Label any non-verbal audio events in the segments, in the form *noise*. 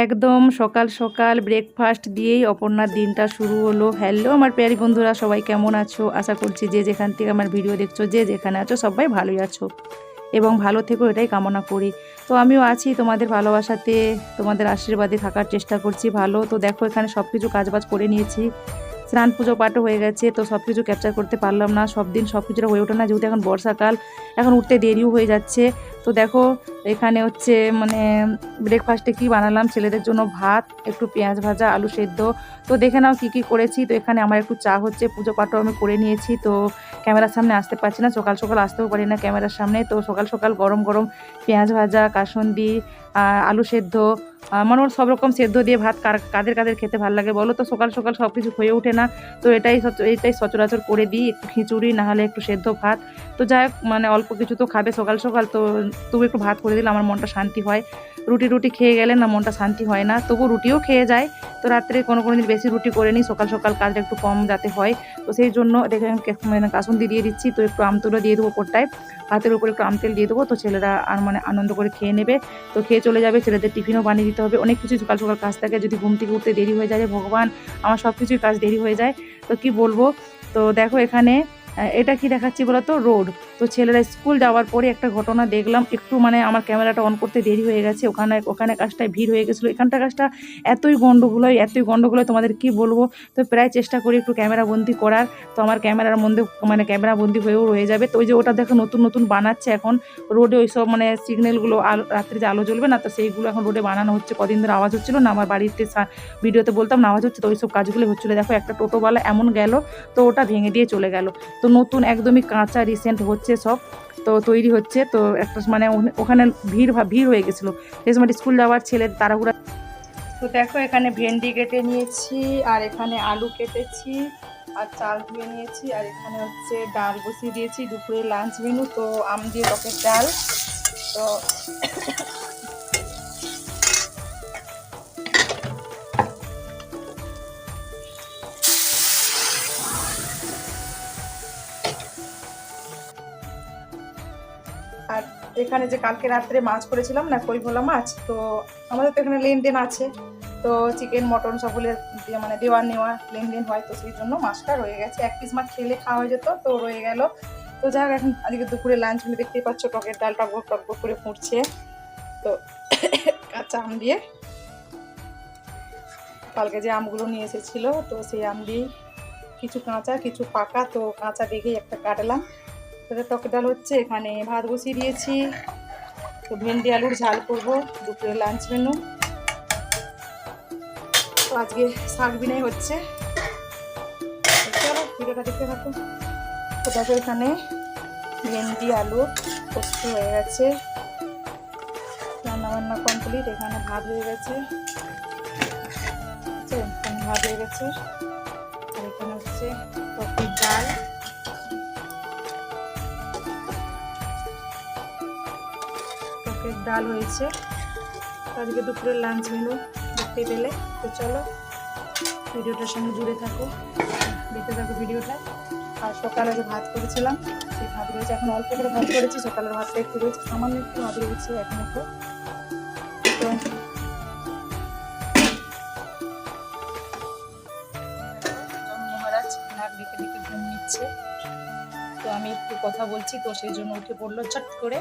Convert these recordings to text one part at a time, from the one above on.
একদম সকাল সকাল ব্রেকফাস্ট দিয়েই অপর্ণার দিনটা শুরু হলো। হ্যালো আমার প্যারি বন্ধুরা, সবাই কেমন আছো? আশা করছি যে যেখান থেকে আমার ভিডিও দেখছ, যে যেখানে আছো, সবাই ভালোই আছো এবং ভালো থেকো, এটাই কামনা করি। তো আমিও আছি তোমাদের ভালোবাসাতে, তোমাদের আশীর্বাদে থাকার চেষ্টা করছি ভালো। তো দেখো এখানে সব কিছু কাজবাজ করে নিয়েছি। স্নান পুজো পাঠও হয়ে গেছে, তো সব কিছু ক্যাপচার করতে পারলাম না। সব দিন সব কিছুটা হয়ে ওঠে না, যেহেতু এখন বর্ষাকাল, এখন উঠতে দেরিও হয়ে যাচ্ছে। তো দেখো, এখানে হচ্ছে মানে ব্রেকফাস্টে কি বানালাম? ছেলেদের জন্য ভাত, একটু পেঁয়াজ ভাজা, আলু সেদ্ধ। তো দেখে নাও কী কী করেছি। তো এখানে আমার একটু চা হচ্ছে, পুজো পাঠও আমি করে নিয়েছি। তো ক্যামেরার সামনে আসতে পারছি না, সকাল সকাল আসতেও পারি না ক্যামেরার সামনে। তো সকাল সকাল গরম গরম পেঁয়াজ ভাজা, কাসন্দি আলু সেদ্ধ। মনে হয় সব রকম সেদ্ধ দিয়ে ভাত কার, কাদের কাদের খেতে ভালো লাগে বলো তো? সকাল সকাল সব কিছু হয়ে ওঠে না। তো এটাই এটাই সচরাচর করে দিই, একটু খিচুড়ি না হলে একটু সেদ্ধ ভাত। তো যাই হোক মানে অল্প কিছু তো খাবে সকাল সকাল। তো তবু একটু ভাত করে দিলে আমার মনটা শান্তি হয়। রুটি রুটি খেয়ে গেলে না মনটা শান্তি হয় না। তবু রুটিও খেয়ে যায়। তো রাত্রে কোনো কোনো দিন বেশি রুটি করে নিই। সকাল সকাল কাজটা একটু কম যাতে হয়। তো সেই জন্য দেখেন কে- মানে কাসুন্দি দিয়ে দিচ্ছি। তো একটু আমতুলো দিয়ে দেবো ওপরটায়। ভাতের উপর একটু আমতেল দিয়ে দেবো। তো ছেলেরা আর মানে আনন্দ করে খেয়ে নেবে। তো খেয়ে চলে যাবে। ছেলেদের টিফিনও বানিয়ে দিতে হবে। অনেক কিছু সকাল সকাল কাজ থাকে। যদি ঘুম থেকে উঠতে দেরি হয়ে যায় ভগবান, আমার সব কিছুই কাজ দেরি হয়ে যায়। তো কি বলব? তো দেখো এখানে এটা কি দেখাচ্ছি বলো তো রোড। তো ছেলেরা স্কুল যাওয়ার পরে একটা ঘটনা দেখলাম, একটু মানে আমার ক্যামেরাটা অন করতে দেরি হয়ে গেছে, ওখানে ওখানে কাজটায় ভিড় হয়ে গেছিল। এখানটা কাজটা এতই গন্ডগোল হয়, এতই গন্ডগোল হয়, তোমাদের কি বলব? তো প্রায় চেষ্টা করি একটু ক্যামেরা বন্দি করার। তো আমার ক্যামেরার মধ্যে মানে ক্যামেরা বন্দি হয়েও রয়ে যাবে। তো ওই যে ওটা দেখো নতুন নতুন বানাচ্ছে এখন। রোডে ওই সব মানে সিগন্যালগুলো আলো রাত্রে যে আলো জ্বলবে না, তো সেইগুলো এখন রোডে বানানো হচ্ছে। কদিন ধরে আওয়াজ হচ্ছিল না, আমার বাড়িতে ভিডিওতে বলতাম না, আওয়াজ হচ্ছে, তো ওই সব কাজগুলো হচ্ছিল। দেখো একটা টোটোওয়ালা এমন গেল, তো ওটা ভেঙে দিয়ে চলে গেল। তো নতুন একদমই কাঁচা রিসেন্ট হচ্ছে সব, তো তৈরি হচ্ছে, তো একটা মানে ওখানে- ভিড় ভিড় হয়ে গেছিল। সেই সময় স্কুল যাওয়ার ছেলে তাড়াহুড়া তো দেখো এখানে ভেন্ডি কেটে নিয়েছি, আর এখানে আলু কেটেছি, আর চাল ধুয়ে নিয়েছি, আর এখানে হচ্ছে ডাল বসিয়ে দিয়েছি, দুপুরে লাঞ্চ মেনু তো আম দিয়ে টকের ডাল। তো এখানে যে কালকে রাত্রে মাছ করেছিলাম না কই ভোলা মাছ, তো আমাদের তো এখানে লেনদেন আছে। তো চিকেন মটন দিয়ে মানে দেওয়া নেওয়া লেনদেন হয়, তো সেই জন্য মাছটা রয়ে গেছে। এক পিস মাছ খেলে খাওয়া যেত, তো রয়ে গেল। তো যাই হোক, এখন আজকে দুপুরে লাঞ্চ মেনু দেখতেই পাচ্ছ টকের ডাল টকবক টকবক করে ফুটছে। তো *coughs* কাঁচা আম দিয়ে। কালকে যে আমগুলো নিয়ে এসেছিল, তো সেই আম দিয়ে কিছু কাঁচা, কিছু পাকা, তো কাঁচা দেখেই একটা কাটলাম। তাদের টকের ডাল হচ্ছে, এখানে ভাত বসিয়ে দিয়েছি। তো ভেন্ডি আলুর ঝাল করব দুপুরে লাঞ্চ মেনু তো আজকে শাক বিনাই হচ্ছে। চলো, ভিডিওটা দেখতে থাকো। তো দেখো এখানে ভেন্ডি আলু পোস্ত হয়ে গেছে। রান্না বান্না কমপ্লিট এখানে ভাত হয়ে গেছে। এখানে ভাত হয়ে গেছে। আর এখানে হচ্ছে ডাল। টকের ডাল হয়েছে। আজকে দুপুরের লাঞ্চ মেনু দেখতে পেলে। তো চলো, ভিডিওটার সঙ্গে জুড়ে থাকো। দেখতে থাকো ভিডিওটা। আর সকালে যে ভাত করেছিলাম, সেই ভাত রয়েছে। এখন অল্প করে ভাত করেছি, সকালের ভাতটা একটু রয়েছে। সামান্য একটু ভাত রয়েছে এখন একটু। তো মহারাজ নাক ডেকে ডেকে নিচ্ছে। তো আমি একটু কথা বলছি, তো সেই জন্য উঠে পড়ল চট করে।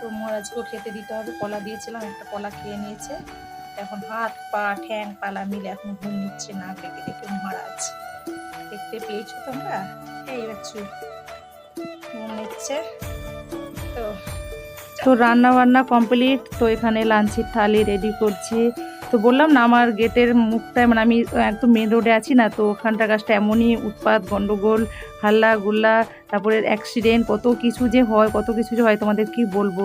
তো মহারাজকেও খেতে দিতে হবে। কলা দিয়েছিলাম, একটা কলা খেয়ে নিয়েছে। এখন হাত, পা, ঠ্যাং, পালা মিলে এখন ঘুম নিচ্ছে না ডেকে ডেকে মহারাজ। দেখতে পেয়েছ তোমরা? এই বাচ্চু ঘুম নিচ্ছে। তো তো রান্না বান্না কমপ্লিট তো এখানে লাঞ্চের থালি রেডি করছি। তো বললাম না, আমার গেটের মুখটায় মানে আমি একদম মেন রোডে আছি না, তো ওখানটা গাছটা এমনই উৎপাত, গন্ডগোল, হাল্লা, গুল্লা, তারপরে অ্যাক্সিডেন্ট কত কিছু যে হয়, কত কিছু যে হয়, তোমাদের কি বলব?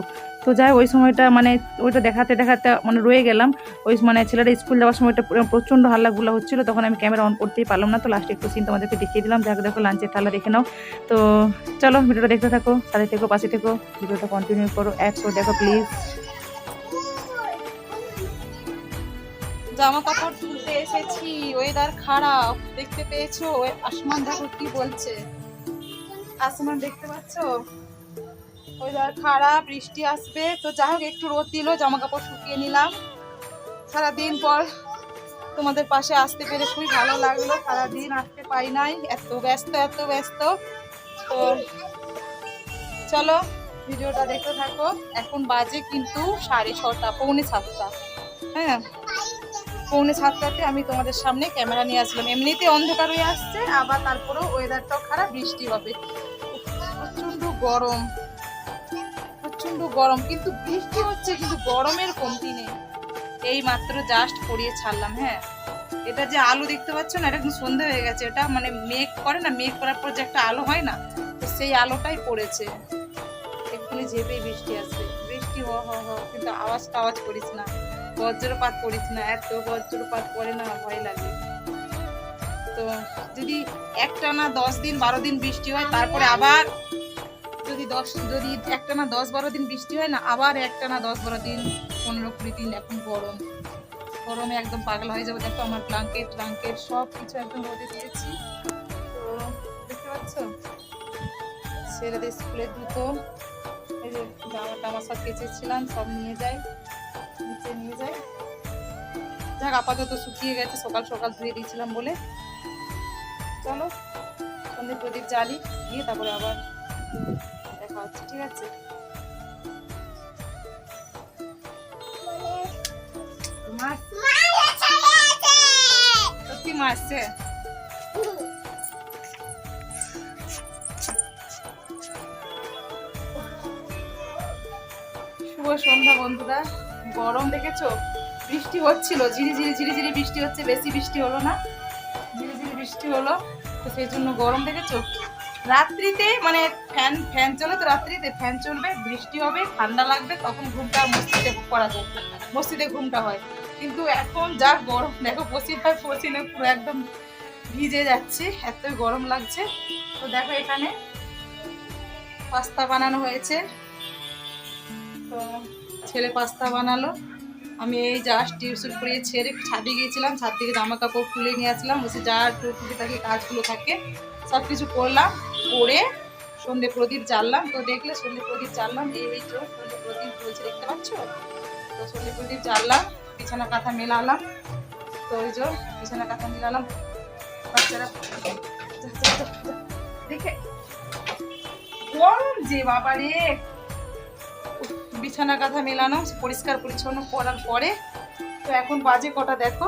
তো যাই ওই সময়টা মানে ওইটা দেখাতে দেখাতে মানে রয়ে গেলাম। ওই মানে ছেলেটা স্কুল যাওয়ার সময়টা প্রচণ্ড হাল্লা গুল্লা হচ্ছিল, তখন আমি ক্যামেরা অন করতেই পারলাম না, তো লাস্টে একটু সিন তোমাদেরকে দেখিয়ে দিলাম। যাক, দেখো লাঞ্চের থালা দেখে নাও। তো চলো, ভিডিওটা দেখতে থাকো, সাথে থেকো, পাশে থেকো, ভিডিওটা কন্টিনিউ করো একশো দেখো প্লিজ জামা কাপড় তুলতে এসেছি ওয়েদার খারাপ, দেখতে পেয়েছ? আসমান দেখো কি বলছে? আসমান দেখতে পাচ্ছো? ওয়েদার খারাপ, বৃষ্টি আসবে। তো যাই হোক, একটু রোদ দিল, জামা কাপড় শুকিয়ে নিলাম। সারাদিন পর তোমাদের পাশে আসতে পেরে খুবই ভালো লাগল। সারাদিন আসতে পাই নাই, এত ব্যস্ত এত ব্যস্ত। তো চলো, ভিডিওটা দেখতে থাকো। এখন বাজে কিন্তু সাড়ে ছটা, পৌনে সাতটা। হ্যাঁ? পৌনে সাতটাতে আমি তোমাদের সামনে ক্যামেরা নিয়ে আসলাম। এমনিতে অন্ধকার হয়ে আসছে, আবার তারপরেও ওয়েদারটাও খারাপ, বৃষ্টি হবে। প্রচণ্ড গরম প্রচণ্ড গরম। কিন্তু বৃষ্টি হচ্ছে, কিন্তু গরমের কমতি নেই। এই মাত্র জাস্ট পরিয়ে ছাড়লাম হ্যাঁ। এটা যে আলো দেখতে পাচ্ছ না, এটা কিন্তু সন্ধে হয়ে গেছে। এটা মানে মেঘ করে না, মেঘ করার পর যে একটা আলো হয় না, তো সেই আলোটাই পড়েছে। এক্ষুনি ঝেপেই বৃষ্টি আসবে। বৃষ্টি হ হ কিন্তু আওয়াজ টাওয়াজ করিস না। বজ্রপাত করিস না, এত বজ্রপাত পড়ে না ভয় লাগে। তো যদি একটা না দশ দিন, বারো দিন বৃষ্টি হয়, তারপরে আবার যদি দশ, যদি একটা না দশ, বারো দিন বৃষ্টি হয় না, আবার একটা না দশ, বারো দিন, পনেরো, কুড়ি দিন এখন গরম। গরমে একদম পাগল হয়ে যাবে। দেখো আমার ব্লাঙ্কেট ব্লাঙ্কেট সব কিছু একদম রোদে দিয়েছি। তো ছেলেদের স্কুলের জুতো এই যে জামা টামা সব কেচেছিলাম, সব নিয়ে যাই। নিচে নিয়ে যাই যাক, আপাতত শুকিয়ে গেছে, সকাল সকাল ধুয়ে দিয়েছিলাম বলে। চলো সন্ধ্যে প্রদীপ জ্বালি, দিয়ে তারপরে আবার দেখা হচ্ছে, ঠিক আছে? সত্যি শুভ সন্ধ্যা বন্ধুরা। গরম দেখেছ? বৃষ্টি হচ্ছিল, ঝিরি ঝিরি ঝিরি ঝিরি বৃষ্টি হচ্ছে, বেশি বৃষ্টি হলো না। ঝিরি ঝিরি বৃষ্টি হলো, তো সেই জন্য গরম দেখেছ? রাত্রিতে মানে ফ্যান ফ্যান চলে তো রাত্রিতে, ফ্যান চলবে, বৃষ্টি হবে, ঠান্ডা লাগবে, তখন ঘুমটা মসজিদে করা যায়। মসজিদে ঘুমটা হয়। কিন্তু এখন যা গরম, দেখো পসিনা পসিনে পুরো একদম ভিজে যাচ্ছে, এতই গরম লাগছে। তো দেখো এখানে পাস্তা বানানো হয়েছে। তো ছেলে পাস্তা বানালো। আমি এই জাস্ট টিউশন করিয়ে ছেড়ে ছাদে গিয়েছিলাম, ছাদ থেকে জামা কাপড় খুলে নিয়ে আসলাম, বসে যা টুকি থাকে, কাজগুলো থাকে সব কিছু করলাম, করে সন্ধে প্রদীপ জ্বাললাম। তো দেখলে সন্ধে প্রদীপ জ্বাললাম, এই এই তো সন্ধে প্রদীপ বলছে দেখতে পাচ্ছ? তো সন্ধে প্রদীপ জ্বাললাম, বিছানা কাঁথা মেলালাম, তো ওই যে বিছানা কাঁথা মেলালাম, বাচ্চারা দেখে গরম যে বাবা রে বিছানা কাঁথা মেলানো, পরিষ্কার পরিচ্ছন্ন করার পরে, তো এখন বাজে কটা দেখো?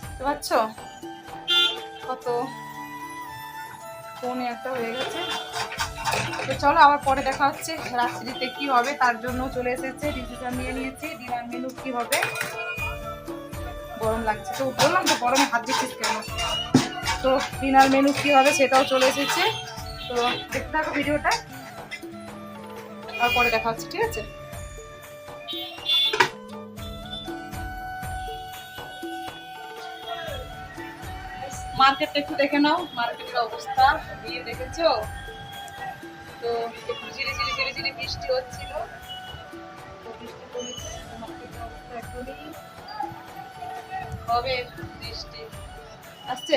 বুঝতে পারছ কত? ফোনে একটা হয়ে গেছে। তো চলো আবার পরে দেখা হচ্ছে রাত্রিতে কি হবে, তার জন্য চলে এসেছে ডিসিশন নিয়ে নিয়েছি ডিনার মেনু কি হবে? গরম লাগছে। তো বললাম তো গরমে হাত দিচ্ছিস কেন? তো ডিনার মেনু কি হবে সেটাও চলে এসেছে। তো দেখতে থাকো ভিডিওটা। আর পরে দেখা হচ্ছে, ঠিক আছে? মার্কেটটা একটু দেখে নাও, মার্কেটের অবস্থা দিয়ে দেখেছ? তো একটু ঝিরি ঝিরি ঝিরি ঝিরি বৃষ্টি হচ্ছিল। তো বৃষ্টি মার্কেটের অবস্থা এখনই হবে বৃষ্টি। আসছে?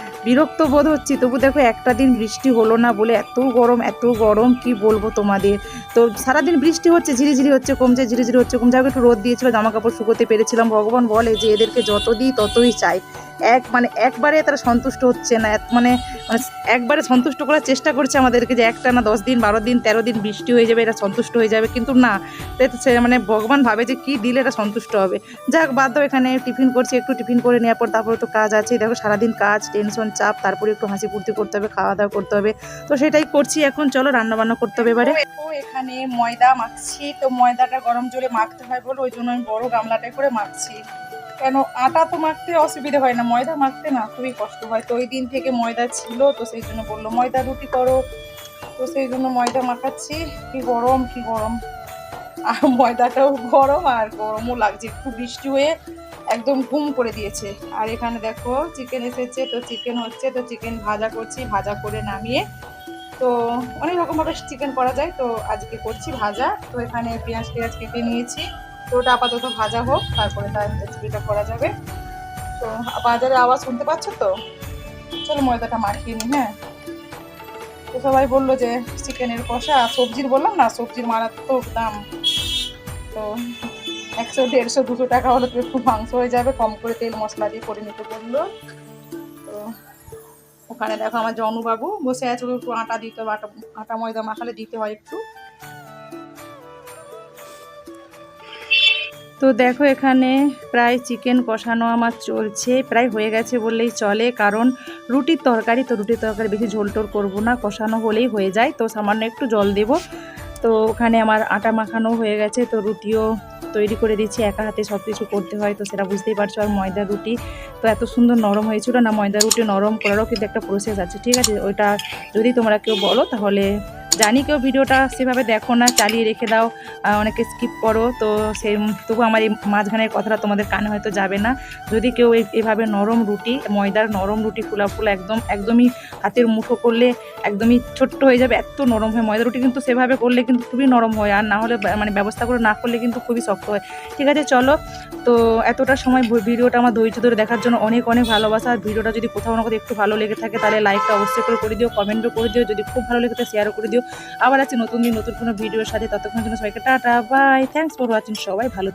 বিরক্ত বোধ হচ্ছে। তবু দেখো, একটা দিন বৃষ্টি হলো না বলে এত গরম এত গরম, কি বলব তোমাদের? তো সারাদিন বৃষ্টি হচ্ছে, ঝিরিঝিরি হচ্ছে, কমছে, ঝিরিঝিরি হচ্ছে কমছে একটু রোদ দিয়েছিল জামা কাপড় শুকোতে পেরেছিলাম। ভগবান বলে যে, এদেরকে যত দিই ততই চাই। এক মানে একবারে তারা সন্তুষ্ট হচ্ছে না মানে মানে একবারে সন্তুষ্ট করার চেষ্টা করছে আমাদেরকে যে একটা না দশ দিন, বারো দিন, তেরো দিন বৃষ্টি হয়ে যাবে এটা সন্তুষ্ট হয়ে যাবে, কিন্তু না সে মানে ভগবান ভাবে যে কি দিলে এটা সন্তুষ্ট হবে। যাক, বাদ এখানে, টিফিন করছি, একটু টিফিন করে নেওয়ার পর তারপরে তো কাজ আছে, দেখো সারাদিন কাজ টেনশন চাপ, তারপরে একটু হাসি ফুর্তি করতে হবে, খাওয়া দাওয়া করতে হবে, তো সেটাই করছি এখন, চলো রান্না বান্না করতে হবে এবারে। এখানে ময়দা মাখছি, তো ময়দাটা গরম জলে মাখতে হয় বলে, ওই জন্য আমি বড় গামলাটায় করে মাখছি। কেন আটা তো মাখতে অসুবিধে হয় না, ময়দা মাখতে না, খুবই কষ্ট হয়। তো ওই দিন থেকে ময়দা ছিল, তো সেই জন্য বলল, ময়দা রুটি করো। তো সেই জন্য ময়দা মাখাচ্ছি। কি গরম কি গরম। আর ময়দাটাও গরম আর গরমও লাগছে। একটু বৃষ্টি হয়ে একদম ঘুম করে দিয়েছে। আর এখানে দেখো চিকেন এসেছে, তো চিকেন হচ্ছে, তো চিকেন ভাজা করছি, ভাজা করে নামিয়ে। তো অনেক রকমভাবে চিকেন করা যায়, তো আজকে করছি ভাজা। তো এখানে পেঁয়াজ টেঁয়াজ কেটে নিয়েছি। তো ওটা আপাতত ভাজা হোক, তারপরে তার রেসিপিটা করা যাবে। তো বাজারে আওয়াজ শুনতে পাচ্ছ তো? চলো ময়দাটা মাখিয়ে নিই হ্যাঁ। তো সবাই বলল যে চিকেনের কষা, সবজির বললাম না, সবজির মারাত্মক দাম। তো একশো, দেড়শো, দুশো টাকা হলে তো একটু মাংস হয়ে যাবে, কম করে তেল মশলা দিয়ে করে নিতে বলল। তো ওখানে দেখো আমার জনুবাবু বসে আছে, একটু আটা দিতে হবে, আটা আটা ময়দা মাখালে দিতে হয় একটু। তো দেখো এখানে প্রায় চিকেন কষানো আমার চলছে, প্রায় হয়ে গেছে বললেই চলে, কারণ রুটির তরকারি তো রুটির তরকারি বেশি ঝোল টোল করব না, কষানো হলেই হয়ে যায়, তো সামান্য একটু জল দেব। তো ওখানে আমার আটা মাখানো হয়ে গেছে, তো রুটিও তৈরি করে দিচ্ছি একা হাতে সব কিছু করতে হয়, তো সেটা বুঝতেই পারছ, আর ময়দা রুটি তো এত সুন্দর নরম হয়েছিল না, ময়দা রুটি নরম করারও কিন্তু একটা প্রসেস আছে, ঠিক আছে? ওইটা যদি তোমরা কেউ বলো তাহলে জানি কেউ ভিডিওটা সেভাবে দেখো না, চালিয়ে রেখে দাও অনেকে স্কিপ করো। তো সেই তবু আমার এই মাঝখানের কথাটা তোমাদের কানে হয়তো যাবে না। যদি কেউ এভাবে নরম রুটি, ময়দার নরম রুটি ফুলা ফুলা একদম, একদমই হাতের মুঠো করলে একদমই ছোট্ট হয়ে যাবে, এত নরম হয়। ময়দা রুটি কিন্তু সেভাবে করলে কিন্তু খুবই নরম হয়, আর না হলে মানে ব্যবস্থা করে না করলে কিন্তু খুবই শক্ত হয়। ঠিক আছে, চলো। তো এতটা সময় ভিডিওটা আমার ধৈর্য ধরে দেখার জন্য অনেক অনেক ভালোবাসা। ভিডিওটা যদি কোথাও না কোথাও একটু ভালো লেগে থাকে, তাহলে লাইকটা অবশ্যই করে করে দিও কমেন্টও করে দিও। যদি খুব ভালো লেগে থাকে শেয়ারও করে দিও। আবার আছে নতুন দিন, নতুন কোনো ভিডিওর সাথে। ততক্ষণ জন্য সবাইকে tata bye thanks for watching সবাই ভালো